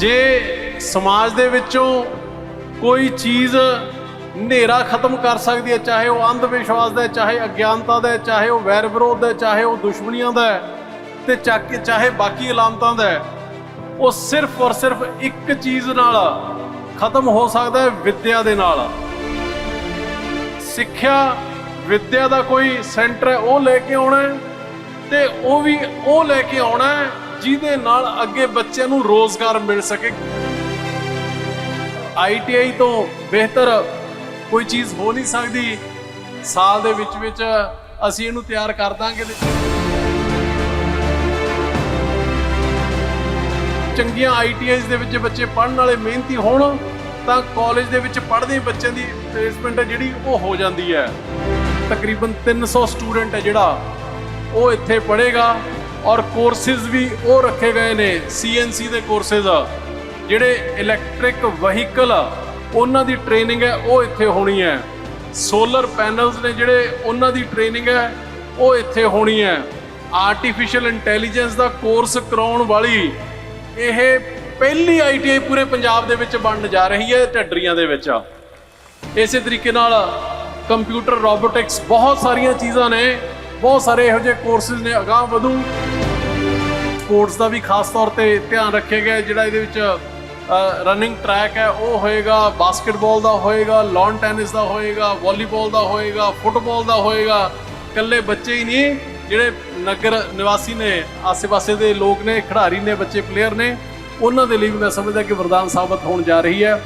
ਜੇ ਸਮਾਜ ਦੇ ਵਿੱਚੋਂ ਕੋਈ ਚੀਜ਼ ਹਨੇਰਾ ਖਤਮ ਕਰ ਸਕਦੀ ਹੈ ਚਾਹੇ ਉਹ ਅੰਧ ਵਿਸ਼ਵਾਸ ਦਾ ਹੈ, ਚਾਹੇ ਅਗਿਆਨਤਾ ਦਾ ਹੈ, ਚਾਹੇ ਉਹ ਵੈਰ ਵਿਰੋਧ ਦਾ ਹੈ, ਚਾਹੇ ਉਹ ਦੁਸ਼ਮਣੀਆਂ ਦਾ ਹੈ, ਤੇ ਚੱਕ ਚਾਹੇ ਬਾਕੀ ਅਲਾਮਤਾਂ ਦਾ ਹੈ, ਉਹ ਸਿਰਫ ਔਰ ਸਿਰਫ ਇੱਕ ਚੀਜ਼ ਨਾਲ ਖਤਮ ਹੋ ਸਕਦਾ ਹੈ ਵਿਦਿਆ ਦੇ ਨਾਲ। ਸਿੱਖਿਆ ਵਿੱਦਿਆ ਦਾ ਕੋਈ ਸੈਂਟਰ ਹੈ ਉਹ ਲੈ ਕੇ ਆਉਣਾ ਹੈ ਤੇ ਉਹ ਵੀ ਉਹ ਲੈ ਕੇ ਆਉਣਾ ਜਿਹਦੇ ਨਾਲ ਅੱਗੇ ਬੱਚਿਆਂ ਨੂੰ ਰੋਜ਼ਗਾਰ ਮਿਲ ਸਕੇ। ਆਈਟੀਆਈ ਤੋਂ ਬਿਹਤਰ ਕੋਈ ਚੀਜ਼ ਹੋ ਨਹੀਂ ਸਕਦੀ। ਸਾਲ ਦੇ ਵਿੱਚ ਵਿੱਚ ਅਸੀਂ ਇਹਨੂੰ ਤਿਆਰ ਕਰ ਦਾਂਗੇ। ਤੇ ਚੰਗੀਆਂ ਆਈਟੀਆਈਜ਼ ਦੇ ਵਿੱਚ ਬੱਚੇ ਪੜ੍ਹਨ ਵਾਲੇ ਮਿਹਨਤੀ ਹੋਣ, ਤਾਂ ਕਾਲਜ ਦੇ ਵਿੱਚ ਪੜ੍ਹਦੇ ਬੱਚਿਆਂ ਦੀ ਪਲੇਸਮੈਂਟ ਹੈ ਜਿਹੜੀ ਉਹ ਹੋ ਜਾਂਦੀ ਹੈ। ਤਕਰੀਬਨ 300 ਸਟੂਡੈਂਟ ਹੈ ਜਿਹੜਾ, ਉਹ ਇੱਥੇ ਪੜ੍ਹੇਗਾ। ਔਰ ਕੋਰਸਿਸ ਵੀ ਉਹ ਰੱਖੇ ਗਏ ਨੇ ਸੀਐਨਸੀ ਦੇ ਕੋਰਸਿਸ ਜਿਹੜੇ ਇਲੈਕਟ੍ਰਿਕ ਵਹੀਕਲ ਉਹਨਾਂ ਦੀ ਟ੍ਰੇਨਿੰਗ ਹੈ, ਉਹ ਇੱਥੇ ਹੋਣੀ ਹੈ। ਸੋਲਰ ਪੈਨਲਸ ਨੇ ਜਿਹੜੇ ਉਹਨਾਂ ਦੀ ਟ੍ਰੇਨਿੰਗ ਹੈ, ਉਹ ਇੱਥੇ ਹੋਣੀ ਹੈ। ਆਰਟੀਫੀਸ਼ੀਅਲ ਇੰਟੈਲੀਜੈਂਸ ਦਾ ਕੋਰਸ ਕਰਾਉਣ ਵਾਲੀ ਇਹ ਪਹਿਲੀ ਆਈਟੀਆਈ ਪੂਰੇ ਪੰਜਾਬ ਦੇ ਵਿੱਚ ਬਣਨ ਜਾ ਰਹੀ ਹੈ, ਢੱਡਰੀਆਂ ਦੇ ਵਿੱਚ ਇਸੇ ਤਰੀਕੇ ਨਾਲ ਕੰਪਿਊਟਰ ਰੋਬੋਟਿਕਸ ਬਹੁਤ ਸਾਰੀਆਂ ਚੀਜ਼ਾਂ ਨੇ, ਬਹੁਤ ਸਾਰੇ ਇਹੋ ਜਿਹੇ ਕੋਰਸਿਸ ਨੇ, ਅਗਾਹ ਵਧੂ। ਸਪੋਰਟਸ ਦਾ ਵੀ ਖਾਸ ਤੌਰ ਤੇ ਧਿਆਨ ਰੱਖਿਆ ਗਿਆ ਜਿਹੜਾ ਇਹਦੇ ਵਿੱਚ ਰਨਿੰਗ ਟਰੈਕ ਹੈ, ਉਹ ਹੋਏਗਾ ਬਾਸਕਟਬਾਲ ਦਾ ਹੋਏਗਾ ਲਾਨ ਟੈਨਿਸ ਦਾ ਹੋਏਗਾ ਵਾਲੀਬਾਲ ਦਾ ਹੋਏਗਾ ਫੁੱਟਬਾਲ ਦਾ ਹੋਏਗਾ। ਇਕੱਲੇ ਬੱਚੇ ਹੀ ਨਹੀਂ, ਜਿਹੜੇ ਨਗਰ ਨਿਵਾਸੀ ਨੇ, ਆਸ-ਪਾਸੇ ਦੇ ਲੋਕ ਨੇ, ਖਿਡਾਰੀ ਨੇ, ਬੱਚੇ ਪਲੇਅਰ ਨੇ, ਉਹਨਾਂ ਦੇ ਲਈ ਵੀ ਮੈਂ ਸਮਝਦਾ ਕਿ ਵਰਦਾਨ ਸਾਬਤ ਹੋਣ ਜਾ ਰਹੀ ਹੈ।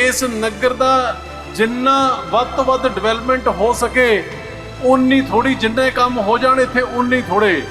ਇਸ ਨਗਰ ਦਾ ਜਿੰਨਾ ਵੱਧ ਤੋਂ ਵੱਧ ਡਿਵੈਲਪਮੈਂਟ ਹੋ ਸਕੇ ਉਨੀ ਥੋੜੀ ਜਿੰਨੇ ਕੰਮ ਹੋ ਜਾਣ ਇੱਥੇ ਉਨੀ ਥੋੜੇ